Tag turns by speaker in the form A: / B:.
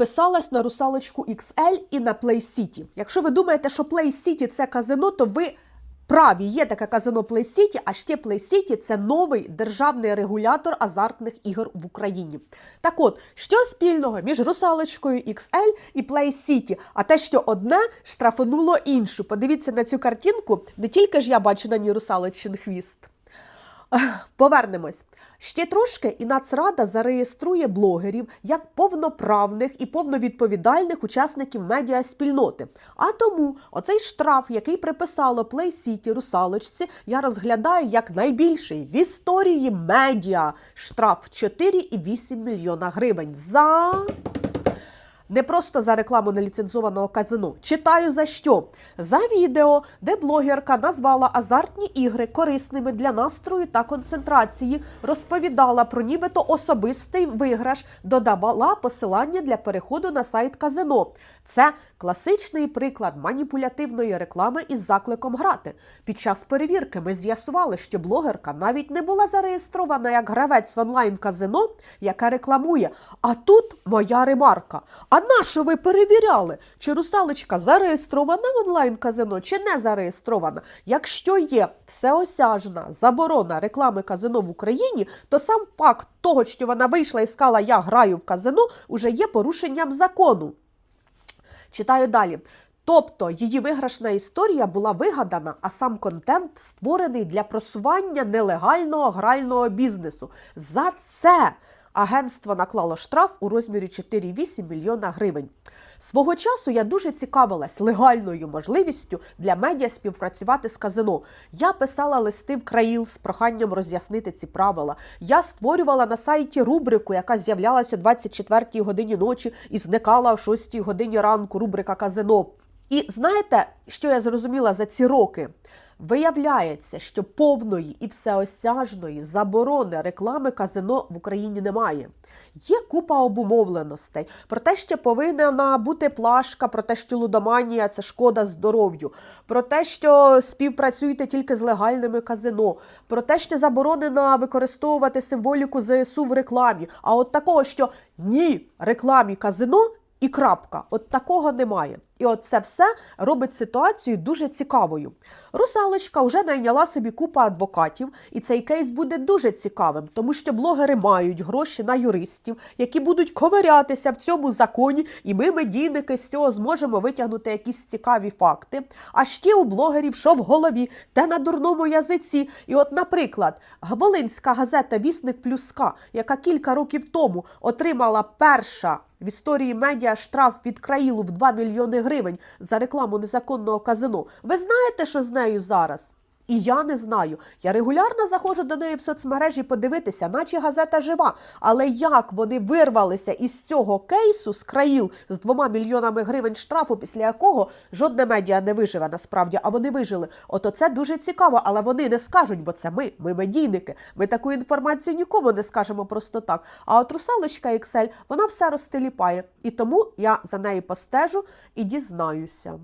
A: підписалась на русалочку XL і на Play City. Якщо ви думаєте, що Play City це казино, то ви праві. Є таке казино Play City, а ще Play City – це новий державний регулятор азартних ігор в Україні. Так от, що спільного між русалочкою XL і Play City? А те, що одне штрафануло іншу. Подивіться на цю картинку. Не тільки ж я бачу на ній русалочин хвіст. Повернемось. Ще трошки і Нацрада зареєструє блогерів як повноправних і повновідповідальних учасників медіаспільноти. А тому оцей штраф, який приписало Play City русалочці, я розглядаю як найбільший в історії медіа. Штраф 4,8 мільйона гривень за. Не просто за рекламу неліцензованого казино. Читаю за що? За відео, де блогерка назвала азартні ігри корисними для настрою та концентрації, розповідала про нібито особистий виграш, додавала посилання для переходу на сайт казино. Це класичний приклад маніпулятивної реклами із закликом грати. Під час перевірки ми з'ясували, що блогерка навіть не була зареєстрована як гравець в онлайн-казино, яке рекламує. А тут моя ремарка. А на що ви перевіряли, чи русалочка зареєстрована в онлайн-казино, чи не зареєстрована? Якщо є всеосяжна заборона реклами казино в Україні, то сам факт того, що вона вийшла і сказала, я граю в казино, уже є порушенням закону. Читаю далі. Тобто її виграшна історія була вигадана, а сам контент створений для просування нелегального грального бізнесу. За це агентство наклало штраф у розмірі 4,8 мільйона гривень. Свого часу я дуже цікавилась легальною можливістю для медіа співпрацювати з казино. Я писала листи в країл з проханням роз'яснити ці правила. Я створювала на сайті рубрику, яка з'являлася о 24 годині ночі і зникала о 6-й годині ранку. Рубрика казино. І знаєте, що я зрозуміла за ці роки? Виявляється, що повної і всеосяжної заборони реклами казино в Україні немає. Є купа обумовленостей про те, що повинна бути плашка, про те, що лудоманія це шкода здоров'ю, про те, що співпрацюєте тільки з легальними казино, про те, що заборонено використовувати символіку ЗСУ в рекламі. А от такого, що ні рекламі казино і крапка, от такого немає. І от це все робить ситуацію дуже цікавою. Русалочка вже найняла собі купу адвокатів, і цей кейс буде дуже цікавим, тому що блогери мають гроші на юристів, які будуть ковирятися в цьому законі, і ми, медійники, з цього зможемо витягнути якісь цікаві факти. А ще у блогерів що в голові, те на дурному язиці. І от, наприклад, Волинська газета Вісник Плюска, яка кілька років тому отримала перша в історії медіа штраф від країлу в 2 мільйони гривень за рекламу незаконного казино. Ви знаєте, що з нею зараз? І я не знаю. Я регулярно заходжу до неї в соцмережі подивитися, наче газета жива. Але як вони вирвалися із цього кейсу з країл з двома мільйонами гривень штрафу, після якого жодне медіа не виживе насправді, а вони вижили. Ото це дуже цікаво, але вони не скажуть, бо це ми, ми медійники. Ми таку інформацію нікому не скажемо просто так. А от русалочка Excel, вона все розтиліпає. І тому я за нею постежу і дізнаюся.